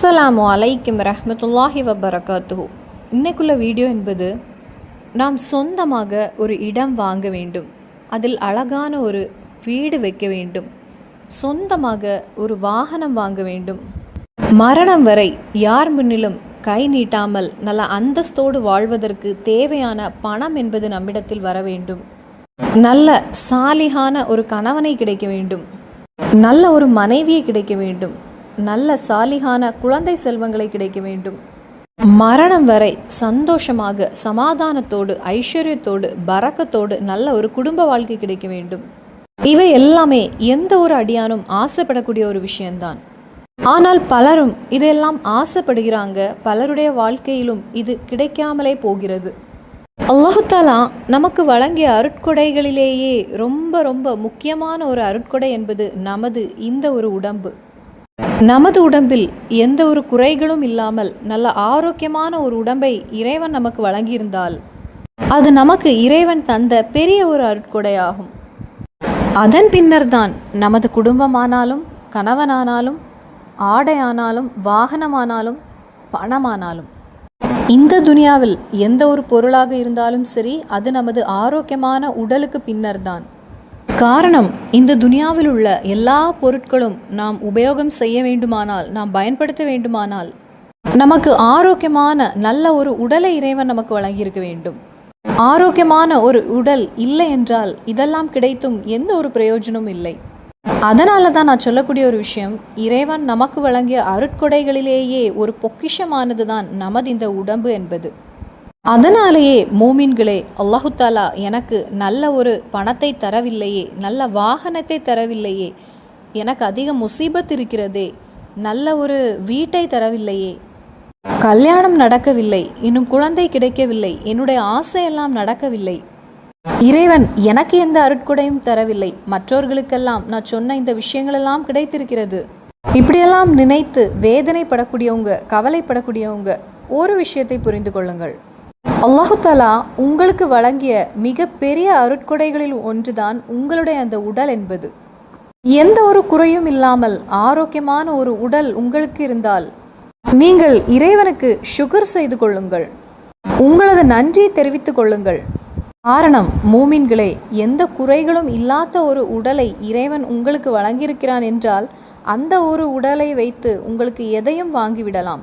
அஸ்ஸலாமு அலைக்கும் ரஹமத்துல்லாஹி வபரகாத்துஹு. இன்னைக்குள்ள வீடியோ என்பது நாம் சொந்தமாக ஒரு இடம் வாங்க வேண்டும். அதில் அழகான ஒரு வீடு வைக்க வேண்டும். சொந்தமாக ஒரு வாகனம் வாங்க வேண்டும். மரணம் வரை யார் முன்னிலும் கை நீட்டாமல் நல்ல அந்தஸ்தோடு வாழ்வதற்கு தேவையான பணம் என்பது நம்மிடத்தில் வர வேண்டும். நல்ல சாலிகான ஒரு கணவனை கிடைக்க வேண்டும். நல்ல ஒரு மனைவியை கிடைக்க வேண்டும். நல்ல சாலிகான குழந்தை செல்வங்களை கிடைக்க வேண்டும். மரணம் வரை சந்தோஷமாக சமாதானத்தோடு ஐஸ்வர்யத்தோடு பறக்கத்தோடு நல்ல ஒரு குடும்ப வாழ்க்கை கிடைக்க வேண்டும். இவை எல்லாமே எந்த ஒரு அடியானும் ஆசைப்படக்கூடிய ஒரு விஷயம்தான். ஆனால் பலரும் இதெல்லாம் ஆசைப்படுகிறாங்க. பலருடைய வாழ்க்கையிலும் இது கிடைக்காமலே போகிறது. அல்லாஹாலா நமக்கு வழங்கிய அருட்கொடைகளிலேயே ரொம்ப ரொம்ப முக்கியமான ஒரு அருட்கொடை என்பது நமது இந்த ஒரு உடம்பு. நமது உடம்பில் எந்த ஒரு குறைகளும் இல்லாமல் நல்ல ஆரோக்கியமான ஒரு உடம்பை இறைவன் நமக்கு வழங்கியிருந்தால் அது நமக்கு இறைவன் தந்த பெரிய ஒரு அருட்கொடையாகும். அதன் பின்னர்தான் நமது குடும்பமானாலும் கணவனானாலும் ஆடையானாலும் வாகனமானாலும் பணமானாலும். இந்த துனியாவில் எந்த ஒரு பொருளாக இருந்தாலும் சரி அது நமது ஆரோக்கியமான உடலுக்கு பின்னர்தான். காரணம் இந்த துனியாவில் உள்ள எல்லா பொருட்களும் நாம் உபயோகம் செய்ய வேண்டுமானால் நாம் பயன்படுத்த வேண்டுமானால் நமக்கு ஆரோக்கியமான நல்ல ஒரு உடலை இறைவன் நமக்கு வழங்கியிருக்க வேண்டும். ஆரோக்கியமான ஒரு உடல் இல்லை என்றால் இதெல்லாம் கிடைத்தும் எந்த ஒரு பிரயோஜனமும் இல்லை. அதனால தான் நான் சொல்லக்கூடிய ஒரு விஷயம் இறைவன் நமக்கு வழங்கிய அருட்கொடைகளிலேயே ஒரு பொக்கிஷமானது தான் நமது இந்த உடம்பு என்பது. அதனாலேயே மூமின்களே அல்லாஹுத்தாலா எனக்கு நல்ல ஒரு பணத்தை தரவில்லையே நல்ல வாகனத்தை தரவில்லையே எனக்கு அதிக முசீபத் இருக்கிறதே நல்ல ஒரு வீட்டை தரவில்லையே கல்யாணம் நடக்கவில்லை இன்னும் குழந்தை கிடைக்கவில்லை என்னுடைய ஆசையெல்லாம் நடக்கவில்லை. இறைவன் எனக்கு எந்த அருட்கொடையும் தரவில்லை மற்றவர்களுக்கெல்லாம் நான் சொன்ன இந்த விஷயங்களெல்லாம் கிடைத்திருக்கிறது. இப்படியெல்லாம் நினைத்து வேதனைப்படக்கூடியவங்க கவலைப்படக்கூடியவங்க ஒரு விஷயத்தை புரிந்து கொள்ளுங்கள். அல்லாஹு தாலா உங்களுக்கு வழங்கிய மிகப்பெரிய அருட்கொடைகளில் ஒன்றுதான் உங்களுடைய அந்த உடல் என்பது. எந்த ஒரு குறையும் இல்லாமல் ஆரோக்கியமான ஒரு உடல் உங்களுக்கு இருந்தால் நீங்கள் இறைவனுக்கு சுகர் செய்து கொள்ளுங்கள். உங்களது நன்றியை தெரிவித்துக் கொள்ளுங்கள். காரணம் மூமின்களே எந்த குறைகளும் இல்லாத ஒரு உடலை இறைவன் உங்களுக்கு வழங்கியிருக்கிறான் என்றால் அந்த ஒரு உடலை வைத்து உங்களுக்கு எதையும் வாங்கிவிடலாம்.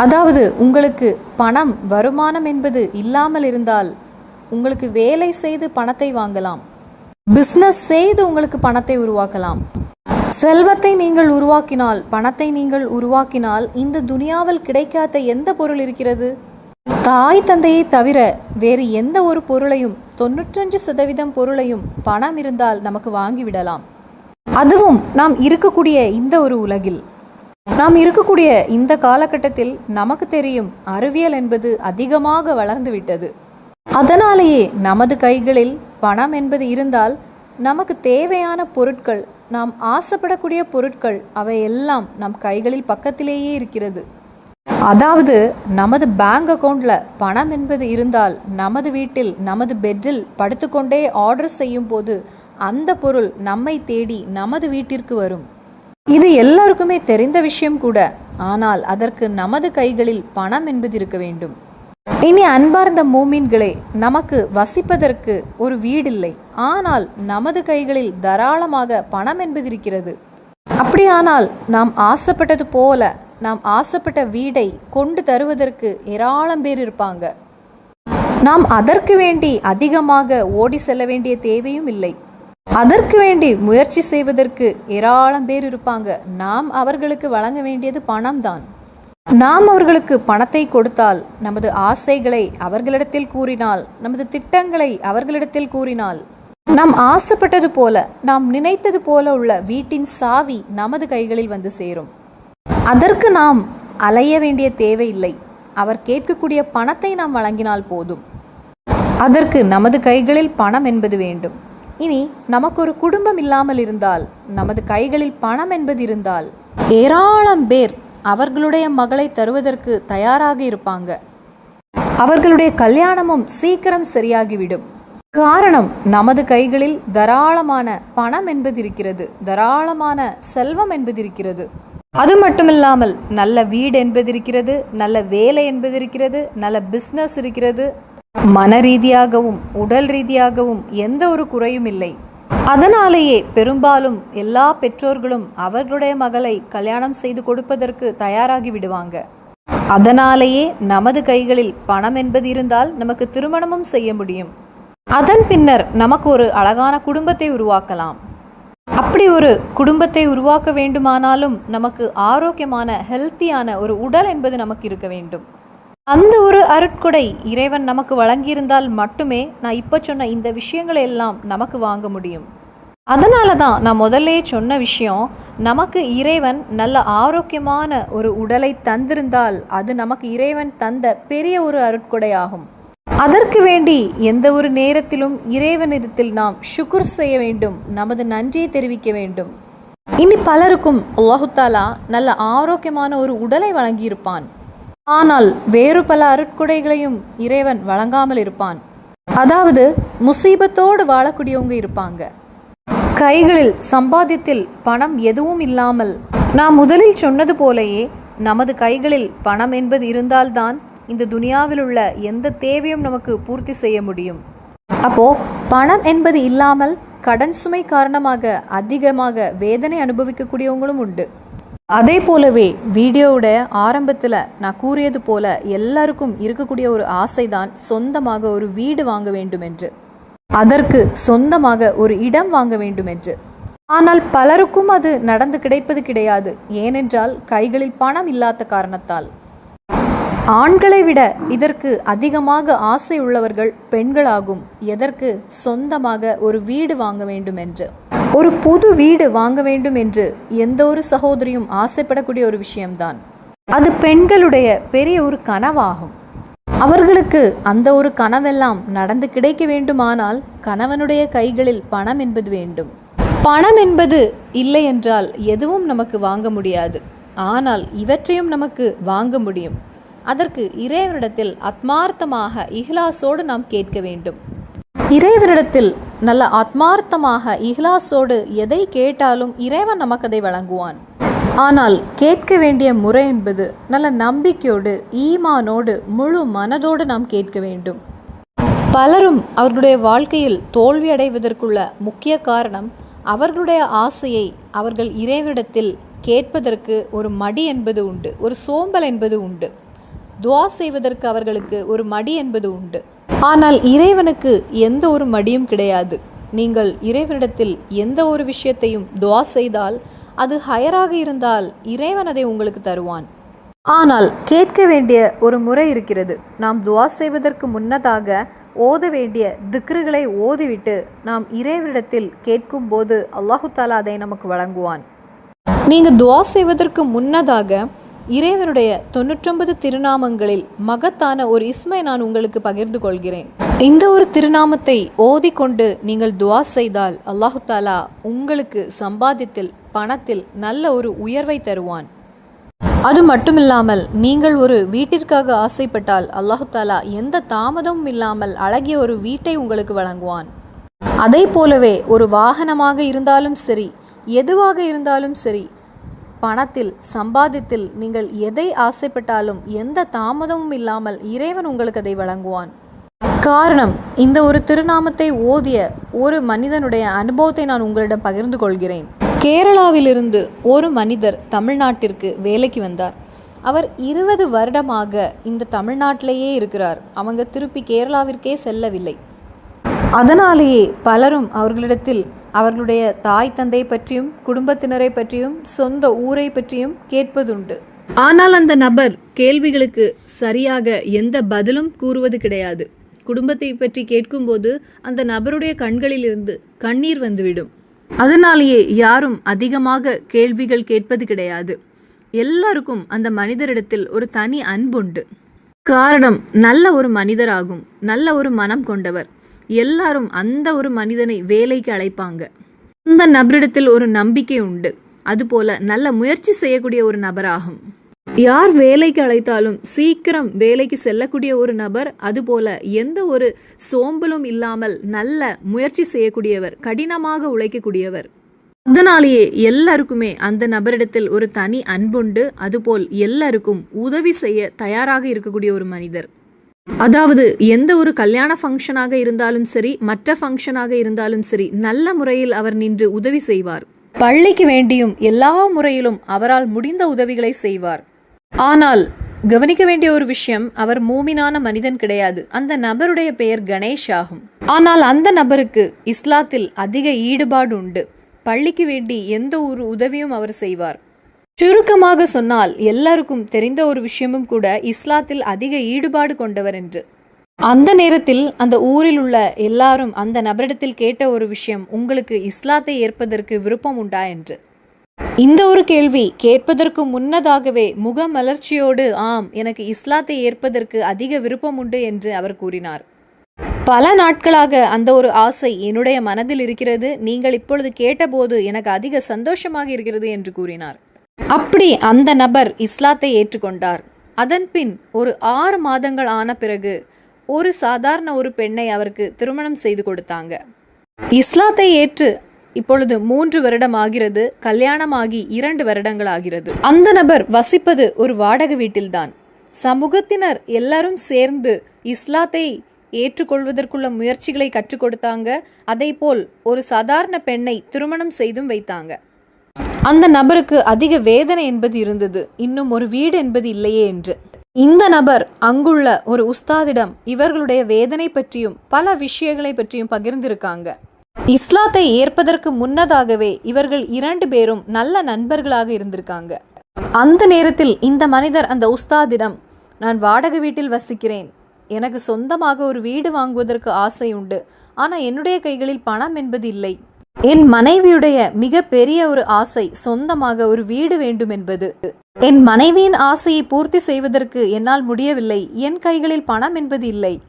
அதாவது உங்களுக்கு பணம் வருமானம் என்பது இல்லாமல் இருந்தால் உங்களுக்கு வேலை செய்து பணத்தை வாங்கலாம். பிஸ்னஸ் செய்து உங்களுக்கு பணத்தை உருவாக்கலாம். செல்வத்தை நீங்கள் உருவாக்கினால் பணத்தை நீங்கள் உருவாக்கினால் இந்த துனியாவில் கிடைக்காத எந்த பொருள் இருக்கிறது? தாய் தந்தையை தவிர வேறு எந்த ஒரு பொருளையும் தொண்ணூற்றஞ்சு சதவீதம் பொருளையும் பணம் இருந்தால் நமக்கு வாங்கிவிடலாம் அதுவும் நாம் இருக்கக்கூடிய இந்த ஒரு உலகில். நாம் இருக்கக்கூடிய இந்த காலகட்டத்தில் நமக்கு தெரியும் அறிவியல் என்பது அதிகமாக வளர்ந்துவிட்டது அதனாலேயே நமது கைகளில் பணம் என்பது இருந்தால் நமக்கு தேவையான பொருட்கள் நாம் ஆசைப்படக்கூடிய பொருட்கள் அவை எல்லாம் நம் கைகளில் பக்கத்திலேயே இருக்கிறது. அதாவது நமது பேங்க் அக்கௌண்ட்ல பணம் என்பது இருந்தால் நமது வீட்டில் நமது பெட்டில் படுத்துக்கொண்டே ஆர்டர் செய்யும் போது அந்த பொருள் நம்மை தேடி நமது வீட்டிற்கு வரும். இது எல்லாருக்குமே தெரிந்த விஷயம் கூட. ஆனால் அதற்கு நமது கைகளில் பணம் என்பது இருக்க வேண்டும். இனி அன்பார்ந்த மூமீன்களே நமக்கு வசிப்பதற்கு ஒரு வீடில்லை. ஆனால் நமது கைகளில் தாராளமாக பணம் என்பது இருக்கிறது அப்படியானால் நாம் ஆசைப்பட்டது போல நாம் ஆசைப்பட்ட வீடை கொண்டு தருவதற்கு ஏராளம் பேர் இருப்பாங்க. நாம் அதற்கு வேண்டி அதிகமாக ஓடி செல்ல வேண்டிய தேவையும் இல்லை. அதற்கு வேண்டி முயற்சி செய்வதற்கு ஏராளம் பேர் இருப்பாங்க. நாம் அவர்களுக்கு வழங்க வேண்டியது பணம்தான். நாம் அவர்களுக்கு பணத்தை கொடுத்தால் நமது ஆசைகளை அவர்களிடத்தில் கூறினால் நமது திட்டங்களை அவர்களிடத்தில் கூறினால் நாம் ஆசைப்பட்டது போல நாம் நினைத்தது போல உள்ள வீட்டின் சாவி நமது கைகளில் வந்து சேரும். அதற்கு நாம் அலைய வேண்டிய தேவையில்லை. அவர் கேட்கக்கூடிய பணத்தை நாம் வழங்கினால் போதும். அதற்கு நமது கைகளில் பணம் என்பது வேண்டும். இனி நமக்கு ஒரு குடும்பம் இல்லாமல் இருந்தால் நமது கைகளில் பணம் என்பது இருந்தால் ஏராளம் பேர் அவர்களுடைய மகளை தருவதற்கு தயாராக இருப்பாங்க. அவர்களுடைய கல்யாணமும் சீக்கிரம் சரியாகிவிடும். காரணம் நமது கைகளில் தாராளமான பணம் என்பது இருக்கிறது தாராளமான செல்வம் என்பது இருக்கிறது அது மட்டுமில்லாமல் நல்ல வீடு என்பது இருக்கிறது நல்ல வேலை என்பது இருக்கிறது நல்ல பிஸ்னஸ் இருக்கிறது மன ரீதியாகவும் உடல் ரீதியாகவும் எந்த ஒரு குறையும் இல்லை. அதனாலேயே பெரும்பாலும் எல்லா பெற்றோர்களும் அவர்களுடைய மகளை கல்யாணம் செய்து கொடுப்பதற்கு தயாராகி விடுவாங்க. அதனாலேயே நமது கைகளில் பணம் என்பது இருந்தால் நமக்கு திருமணமும் செய்ய முடியும். அதன் பின்னர் நமக்கு ஒரு அழகான குடும்பத்தை உருவாக்கலாம். அப்படி ஒரு குடும்பத்தை உருவாக்க வேண்டுமானாலும் நமக்கு ஆரோக்கியமான ஹெல்த்தியான ஒரு உடல் என்பது நமக்கு இருக்க வேண்டும். அந்த ஒரு அருட்கொடை இறைவன் நமக்கு வழங்கியிருந்தால் மட்டுமே நான் இப்போ சொன்ன இந்த விஷயங்களை எல்லாம் நமக்கு வாங்க முடியும். அதனால தான் நான் முதல்லே சொன்ன விஷயம் நமக்கு இறைவன் நல்ல ஆரோக்கியமான ஒரு உடலை தந்திருந்தால் அது நமக்கு இறைவன் தந்த பெரிய ஒரு அருட்கொடையாகும். அதற்கு வேண்டி எந்த ஒரு நேரத்திலும் இறைவனிடத்தில் நாம் ஷுக்குர் செய்ய வேண்டும் நமது நன்றியை தெரிவிக்க வேண்டும். இனி பலருக்கும் அல்லாஹுத்தாலா நல்ல ஆரோக்கியமான ஒரு உடலை வழங்கியிருப்பான். ஆனால் வேறு பல அருட்கொடைகளையும் இறைவன் வழங்காமல் இருப்பான். அதாவது முசீபத்தோடு வாழக்கூடியவங்க இருப்பாங்க. கைகளில் சம்பாதித்தில் பணம் எதுவும் இல்லாமல் நாம் முதலில் சொன்னது போலேயே நமது கைகளில் பணம் என்பது இருந்தால்தான் இந்த துனியாவில் உள்ள எந்த தேவையும் நமக்கு பூர்த்தி செய்ய முடியும். அப்போ பணம் என்பது இல்லாமல் கடன் சுமை காரணமாக அதிகமாக வேதனை அனுபவிக்கக்கூடியவங்களும் உண்டு. அதே போலவே வீடியோவோட ஆரம்பத்தில் நான் கூறியது போல எல்லாருக்கும் இருக்கக்கூடிய ஒரு ஆசைதான் சொந்தமாக ஒரு வீடு வாங்க வேண்டும் என்று அதற்கு சொந்தமாக ஒரு இடம் வாங்க வேண்டும் என்று ஆனால் பலருக்கும் அது நடந்து கிடைப்பது கிடையாது. ஏனென்றால் கைகளில் பணம் இல்லாத காரணத்தால். ஆண்களை விட இதற்கு அதிகமாக ஆசை உள்ளவர்கள் பெண்களாகும். எதற்கு? சொந்தமாக ஒரு வீடு வாங்க வேண்டும் என்று ஒரு புது வீடு வாங்க வேண்டும் என்று எந்த ஒரு சகோதரியும் ஆசைப்படக்கூடிய ஒரு விஷயம்தான். அது பெண்களுடைய பெரிய ஒரு கனவாகும். அவர்களுக்கு அந்த ஒரு கனவெல்லாம் நடந்து கிடைக்க வேண்டுமானால் கணவனுடைய கைகளில் பணம் என்பது வேண்டும். பணம் என்பது இல்லை என்றால் எதுவும் நமக்கு வாங்க முடியாது. ஆனால் இவற்றையும் நமக்கு வாங்க முடியும். அதற்கு இறைவனிடத்தில் ஆத்மார்த்தமாக இஹ்லாசோடு நாம் கேட்க வேண்டும். இறைவனிடத்தில் நல்ல ஆத்மார்த்தமாக இஹ்லாசோடு எதை கேட்டாலும் இறைவன் நமக்கு அதை வழங்குவான். ஆனால் கேட்க வேண்டிய முறை என்பது நல்ல நம்பிக்கையோடு ஈமானோடு முழு மனதோடு நாம் கேட்க வேண்டும். பலரும் அவர்களுடைய வாழ்க்கையில் தோல்வி அடைவதற்குள்ள முக்கிய காரணம் அவர்களுடைய ஆசையை அவர்கள் இறைவிடத்தில் கேட்பதற்கு ஒரு மடி என்பது உண்டு ஒரு சோம்பல் என்பது உண்டு. துவா செய்வதற்கு அவர்களுக்கு ஒரு மடி என்பது உண்டு. ஆனால் இறைவனுக்கு எந்த ஒரு மடியும் கிடையாது. நீங்கள் இறைவனிடத்தில் எந்த ஒரு விஷயத்தையும் துவா செய்தால் அது ஹயராக இருந்தால் இறைவன் அதை உங்களுக்கு தருவான். ஆனால் கேட்க வேண்டிய ஒரு முறை இருக்கிறது. நாம் துவா செய்வதற்கு முன்னதாக ஓத வேண்டிய திக்ருகளை ஓதிவிட்டு நாம் இறைவனிடத்தில் கேட்கும்போது அல்லாஹு தாலா அதை நமக்கு வழங்குவான். நீங்கள் துவா செய்வதற்கு முன்னதாக இறைவனுடைய தொண்ணூற்றொன்பது திருநாமங்களில் மகத்தான ஒரு இஸ்மை நான் உங்களுக்கு பகிர்ந்து கொள்கிறேன். இந்த ஒரு திருநாமத்தை ஓதிக்கொண்டு நீங்கள் துவா செய்தால் அல்லாஹு தாலா உங்களுக்கு சம்பாதித்தில் பணத்தில் நல்ல ஒரு உயர்வை தருவான். அது மட்டுமில்லாமல் நீங்கள் ஒரு வீட்டிற்காக ஆசைப்பட்டால் அல்லாஹு தாலா எந்த தாமதமும் இல்லாமல் அழகிய ஒரு வீட்டை உங்களுக்கு வழங்குவான். அதே போலவே ஒரு வாகனமாக இருந்தாலும் சரி எதுவாக இருந்தாலும் சரி பணத்தில் சம்பாதித்தில் நீங்கள் எதை ஆசைப்பட்டாலும் எந்த தாமதமும் இல்லாமல் இறைவன் உங்களுக்கு அதை வழங்குவான். காரணம் இந்த ஒரு திருநாமத்தை ஓதிய ஒரு மனிதனுடைய அனுபவத்தை நான் உங்களிடம் பகிர்ந்து கொள்கிறேன். கேரளாவிலிருந்து ஒரு மனிதர் தமிழ்நாட்டிற்கு வேலைக்கு வந்தார். அவர் இருபது வருடமாக இந்த தமிழ்நாட்டிலேயே இருக்கிறார். அவங்க திருப்பி கேரளாவிற்கே செல்லவில்லை. அதனாலேயே பலரும் அவர்களிடத்தில் அவர்களுடைய தாய் தந்தை பற்றியும் குடும்பத்தினரை பற்றியும் சொந்த ஊரை பற்றியும் கேட்பதுண்டு. ஆனால் அந்த நபர் கேள்விகளுக்கு சரியாக எந்த பதிலும் கூறுவது கிடையாது. குடும்பத்தை பற்றி கேட்கும்போது அந்த நபருடைய கண்களிலிருந்து கண்ணீர் வந்துவிடும். அதனாலேயே யாரும் அதிகமாக கேள்விகள் கேட்பது கிடையாது. எல்லாருக்கும் அந்த மனிதரிடத்தில் ஒரு தனி அன்புண்டு. காரணம் நல்ல ஒரு மனிதராகும் நல்ல ஒரு மனம் கொண்டவர். எல்லாரும் அந்த ஒரு மனிதனை வேலைக்கு அழைப்பாங்க. அந்த நபரிடத்தில் ஒரு நம்பிக்கை உண்டு. அதுபோல நல்ல முயற்சி செய்யக்கூடிய ஒரு நபராகும். யார் வேலைக்கு அழைத்தாலும் சீக்கிரம் வேலைக்கு செல்லக்கூடிய ஒரு நபர் அதுபோல எந்த ஒரு சோம்பலும் இல்லாமல் நல்ல முயற்சி செய்யக்கூடியவர் கடினமாக உழைக்கக்கூடியவர். அதனாலேயே எல்லாருக்குமே அந்த நபரிடத்தில் ஒரு தனி அன்புண்டு. அதுபோல் எல்லாருக்கும் உதவி செய்ய தயாராக இருக்கக்கூடிய ஒரு மனிதர். அதாவது எந்த ஒரு கல்யாண ஃபங்க்ஷனாக இருந்தாலும் சரி மற்ற ஃபங்க்ஷனாக இருந்தாலும் சரி நல்ல முறையில் அவர் நின்று உதவி செய்வார். பள்ளிக்கு வேண்டியும் எல்லா முறையிலும் அவரால் முடிந்த உதவிகளை செய்வார். ஆனால் கவனிக்க வேண்டிய ஒரு விஷயம் அவர் மூமினான மனிதன் கிடையாது. அந்த நபருடைய பெயர் கணேஷ் ஆகும். ஆனால் அந்த நபருக்கு இஸ்லாத்தில் அதிக ஈடுபாடு உண்டு பள்ளிக்கு வேண்டி எந்த ஒரு உதவியும் அவர் செய்வார். சுருக்கமாக சொன்னால் எல்லாருக்கும் தெரிந்த ஒரு விஷயமும் கூட இஸ்லாத்தில் அதிக ஈடுபாடு கொண்டவர் என்று. அந்த நேரத்தில் அந்த ஊரில் உள்ள எல்லாரும் அந்த நபரிடத்தில் கேட்ட ஒரு விஷயம் உங்களுக்கு இஸ்லாத்தை ஏற்பதற்கு விருப்பம் உண்டா? என்று. இந்த ஒரு கேள்வி கேட்பதற்கு முன்னதாகவே முகமலர்ச்சியோடு ஆம் எனக்கு இஸ்லாத்தை ஏற்பதற்கு அதிக விருப்பம் உண்டு என்று அவர் கூறினார். பல நாட்களாக அந்த ஒரு ஆசை என்னுடைய மனதில் இருக்கிறது. நீங்கள் இப்பொழுது கேட்டபோது எனக்கு அதிக சந்தோஷமாக இருக்கிறது என்று கூறினார். அப்படி அந்த நபர் இஸ்லாத்தை ஏற்றுக்கொண்டார். அதன்பின் ஒரு ஆறு மாதங்கள் ஆன பிறகு ஒரு சாதாரண ஒரு பெண்ணை அவருக்கு திருமணம் செய்து கொடுத்தாங்க. இஸ்லாத்தை ஏற்று இப்பொழுது மூன்று வருடம் ஆகிறது கல்யாணமாகி இரண்டு வருடங்கள் ஆகிறது. அந்த நபர் வசிப்பது ஒரு வாடகை வீட்டில்தான். சமூகத்தினர் எல்லாரும் சேர்ந்து இஸ்லாத்தை ஏற்றுக்கொள்வதற்குள்ள முயற்சிகளை கற்றுக் கொடுத்தாங்க. அதேபோல் ஒரு சாதாரண பெண்ணை திருமணம் செய்தும் வைத்தாங்க. அந்த நபருக்கு அதிக வேதனை என்பது இருந்தது. இன்னும் ஒரு வீடு என்பது இல்லையே என்று. இந்த நபர் அங்குள்ள ஒரு உஸ்தாதிடம் இவர்களுடைய வேதனை பற்றியும் பல விஷயங்களை பற்றியும் பகிர்ந்திருக்காங்க. இஸ்லாத்தை ஏற்பதற்கு முன்னதாகவே இவர்கள் இரண்டு பேரும் நல்ல நண்பர்களாக இருந்திருக்காங்க. அந்த நேரத்தில் இந்த மனிதர் அந்த உஸ்தாதிடம் நான் வாடகை வீட்டில் வசிக்கிறேன். எனக்கு சொந்தமாக ஒரு வீடு வாங்குவதற்கு ஆசை உண்டு. ஆனால் என்னுடைய கைகளில் பணம் என்பது இல்லை. என் மனைவியுடைய மிக பெரிய ஒரு ஆசை சொந்தமாக ஒரு வீடு வேண்டும் என்பது என் மனைவியின் ஆசையை பூர்த்தி செய்வதற்கு என்னால் முடியவில்லை. என் கைகளில் பணம் என்பது இல்லை.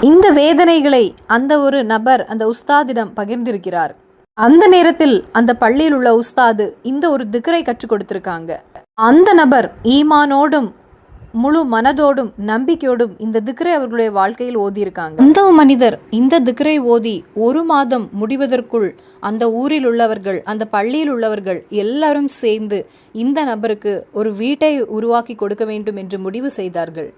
இந்த வேதனைகளை அந்த ஒரு நபர் அந்த உஸ்தாதிடம் பகிர்ந்திருக்கிறார். அந்த நேரத்தில் அந்த பள்ளியில் உள்ள உஸ்தாது இந்த ஒரு திக்கரை கற்றுக் கொடுத்திருக்காங்க. அந்த நபர் ஈமானோடும் முழு மனதோடும் நம்பிக்கையோடும் இந்த திக்ரை அவர்களுடைய வாழ்க்கையில் ஓதியிருக்காங்க. இந்த மனிதர் இந்த திக்ரை ஓதி ஒரு மாதம் முடிவதற்குள் அந்த ஊரில் உள்ளவர்கள் அந்த பள்ளியில் உள்ளவர்கள் எல்லாரும் சேர்ந்து இந்த நபருக்கு ஒரு வீட்டை உருவாக்கி கொடுக்க வேண்டும் என்று முடிவு செய்தார்கள்.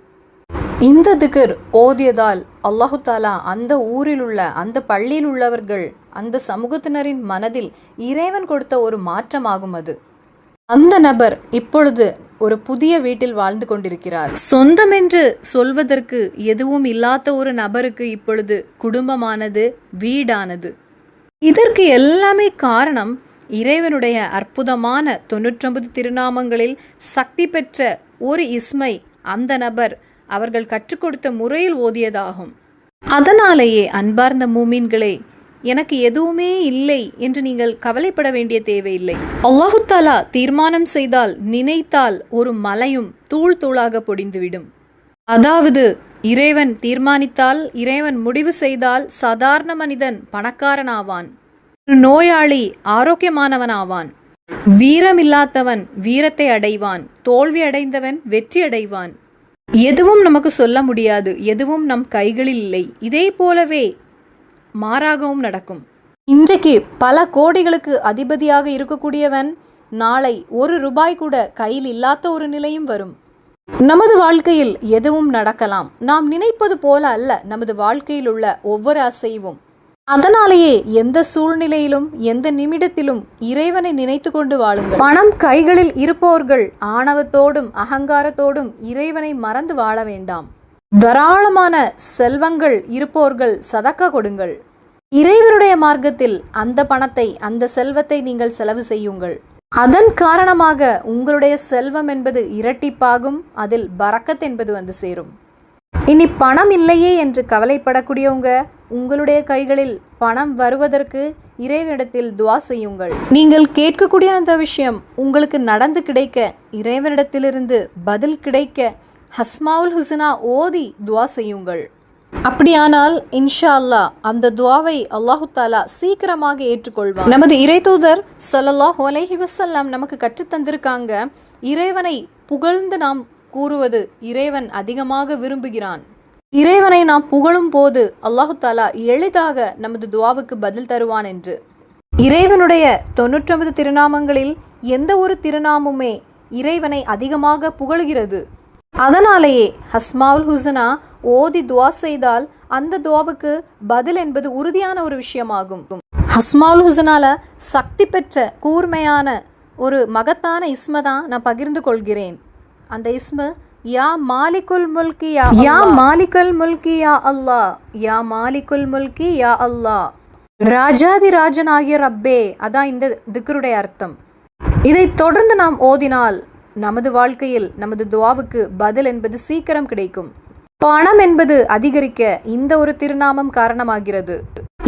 இந்த திகர் ஓதியதால் அல்லாஹு தாலா அந்த ஊரில் உள்ள அந்த பள்ளியில் உள்ளவர்கள் அந்த சமூகத்தினரின் மனதில் இறைவன் கொடுத்த ஒரு மாற்றமாகும் அது. அந்த நபர் இப்பொழுது ஒரு புதிய வீட்டில் வாழ்ந்து கொண்டிருக்கிறார். சொந்தம் என்று சொல்வதற்கு எதுவும் இல்லாத ஒரு நபருக்கு இப்பொழுது குடும்பமானது வீடானது. இதற்கு எல்லாமே காரணம் இறைவனுடைய அற்புதமான தொண்ணூற்றொன்பது திருநாமங்களில் சக்தி பெற்ற ஒரு இஸ்மை அந்த நபர் அவர்கள் கற்றுக் கொடுத்த முறையில் ஓதியதாகும். அதனாலேயே அன்பார்ந்த மூமீன்களே எனக்கு எதுவுமே இல்லை என்று நீங்கள் கவலைப்பட வேண்டிய தேவையில்லை. அல்லாஹுத்தாலா தீர்மானம் செய்தால் நினைத்தால் ஒரு மலையும் தூள் தூளாக பொடிந்துவிடும். அதாவது இறைவன் தீர்மானித்தால் இறைவன் முடிவு செய்தால் சாதாரண மனிதன் பணக்காரனாவான். நோயாளி ஆரோக்கியமானவனாவான். வீரமில்லாதவன் வீரத்தை அடைவான். தோல்வி அடைந்தவன் வெற்றி அடைவான். எதுவும் நமக்கு சொல்ல முடியாது. எதுவும் நம் கைகளில் இல்லை. இதே போலவே மாறாகவும் நடக்கும். இன்றைக்கு பல கோடிகளுக்கு அதிபதியாக இருக்கக்கூடியவன் நாளை ஒரு ரூபாய் கூட கையில் இல்லாத ஒரு நிலையும் வரும். நமது வாழ்க்கையில் எதுவும் நடக்கலாம். நாம் நினைப்பது போல அல்ல நமது வாழ்க்கையில் உள்ள ஒவ்வொரு அசைவும். அதனாலேயே எந்த சூழ்நிலையிலும் எந்த நிமிடத்திலும் இறைவனை நினைத்து கொண்டு வாழுங்கள். பணம் கைகளில் இருப்பவர்கள் ஆணவத்தோடும் அகங்காரத்தோடும் இறைவனை மறந்து வாழ வேண்டாம். தாராளமான செல்வங்கள் இருப்போர்கள் சதக்க கொடுங்கள். இறைவனுடைய மார்க்கத்தில் அந்த பணத்தை அந்த செல்வத்தை நீங்கள் செலவு செய்யுங்கள். அதன் காரணமாக உங்களுடைய செல்வம் என்பது இரட்டிப்பாகும் அதில் பறக்கத் என்பது வந்து சேரும். இனி பணம் இல்லையே என்று கவலைப்படக்கூடியவங்க உங்களுடைய கைகளில் பணம் வருவதற்கு இறைவனிடத்தில் துவா செய்யுங்கள். நீங்கள் கேட்கக்கூடிய அந்த விஷயம் உங்களுக்கு நடந்து கிடைக்க இறைவனிடத்திலிருந்து பதில் கிடைக்க ஹஸ்மாவுல் ஹுசனா ஓதி துவா செய்யுங்கள். அப்படியானால் இன்ஷா அல்லா அந்த துவாவை அல்லாஹு தாலா சீக்கிரமாக ஏற்றுக்கொள்வார் நமது இறைதூதர் ஸல்லல்லாஹு அலைஹி வசல்லாம் நமக்கு கற்றுத் தந்திருக்காங்க இறைவனை புகழ்ந்து நாம் கூறுவது இறைவன் அதிகமாக விரும்புகிறான். இறைவனை நாம் புகழும் போது அல்லாஹு தாலா எளிதாக நமது துவாவுக்கு பதில் தருவான் என்று. இறைவனுடைய தொன்னூற்றொன்பது திருநாமங்களில் எந்த ஒரு திருநாமுமே இறைவனை அதிகமாக புகழ்கிறது. அதனாலேயே ஹஸ்மாவுல் ஹுசனா ஓதி துவா செய்தால் அந்த துவாவுக்கு பதில் என்பது உறுதியான ஒரு விஷயமாகும். ஹஸ்மாவுல் ஹுசனால சக்தி பெற்ற கூர்மையான ஒரு மகத்தான இஸ்ம தான் நான் பகிர்ந்து கொள்கிறேன். அந்த இஸ்மு யா மாலிகுல் முல்கி யா யா மாலிகுல் முல்கி யா அல்லாஹ். யா மாலிகுல் முல்கி யா அல்லாஹ். ராஜாதி ராஜன் ஆகிய ரப்பே அதான் இந்த திக்ருடைய அர்த்தம். இதை தொடர்ந்து நாம் ஓதினால் நமது வாழ்க்கையில் நமது துவாவுக்கு பதில் என்பது சீக்கிரம் கிடைக்கும். பணம் என்பது அதிகரிக்க இந்த ஒரு திருநாமம் காரணமாகிறது.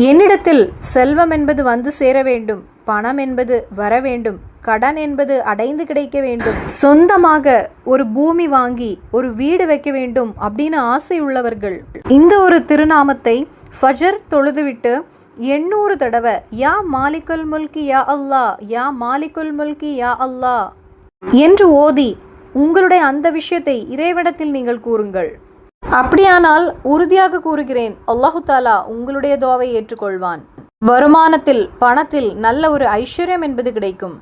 என்னிடத்தில் செல்வம் என்பது வந்து சேர வேண்டும் பணம் என்பது வர வேண்டும் கடன் என்பது அடைந்து கிடைக்க வேண்டும் சொந்தமாக ஒரு பூமி வாங்கி ஒரு வீடு வைக்க வேண்டும் அப்படின்னு ஆசை உள்ளவர்கள். இந்த ஒரு திருநாமத்தை ஃபஜர் தொழுதுவிட்டு எண்ணூறு தடவை யா மாலிகுல் முல்கி யா அல்லா யா மாலிகுல் முல்கி யா அல்லா என்று ஓதி உங்களுடைய அந்த விஷயத்தை இறைவிடத்தில் நீங்கள் கூறுங்கள். அப்படியானால் உறுதியாக கூறுகிறேன் அல்லாஹு தாலா உங்களுடைய துவாவை ஏற்றுக்கொள்வான். வருமானத்தில் பணத்தில் நல்ல ஒரு ஐஸ்வர்யம் என்பது கிடைக்கும்.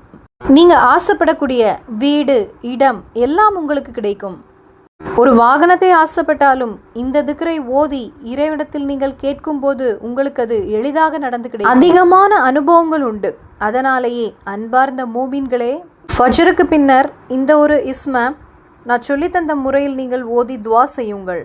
நீங்க ஆசைப்படக்கூடிய வீடு இடம் எல்லாம் உங்களுக்கு கிடைக்கும். ஒரு வாகனத்தை ஆசைப்பட்டாலும் இந்த திக்கரை ஓதி இறைவிடத்தில் நீங்கள் கேட்கும் போது உங்களுக்கு அது எளிதாக நடந்து கிடைக்கும். அதிகமான அனுபவங்கள் உண்டு. அதனாலேயே அன்பார்ந்த மூமின்களே ஃபஜருக்கு பின்னர் இந்த ஒரு இஸ்ம நான் சொல்லித்தந்த முறையில் நீங்கள் ஓதி துவா செய்யுங்கள்.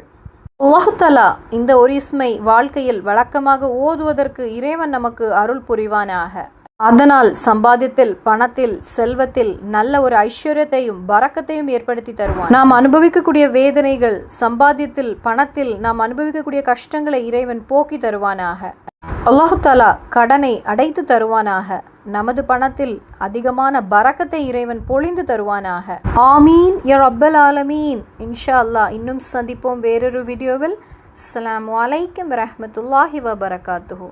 அல்லாஹுத்தலா இந்த ஒரு இஸ்மை வாழ்க்கையில் வழக்கமாக ஓதுவதற்கு இறைவன் நமக்கு அருள் புரிவானாக. அதனால் சம்பாதியத்தில் பணத்தில் செல்வத்தில் நல்ல ஒரு ஐஸ்வர்யத்தையும் பறக்கத்தையும் ஏற்படுத்தி தருவான். நாம் அனுபவிக்கக்கூடிய வேதனைகள் சம்பாத்தியத்தில் பணத்தில் நாம் அனுபவிக்கக்கூடிய கஷ்டங்களை இறைவன் போக்கி தருவானாக. அல்லாஹாலா கடனை அடைத்து தருவானாக. நமது பணத்தில் அதிகமான பறக்கத்தை இறைவன் பொழிந்து தருவானாக. ஆமீன். யர் ரப்பல் ஆலமீன். இன்ஷா அல்லாஹ் இன்னும் சந்திப்போம் வேறொரு வீடியோவில். அஸ்லாம் அலைக்கும் வரமத்துல்லாஹி வபரகாத்துஹூ.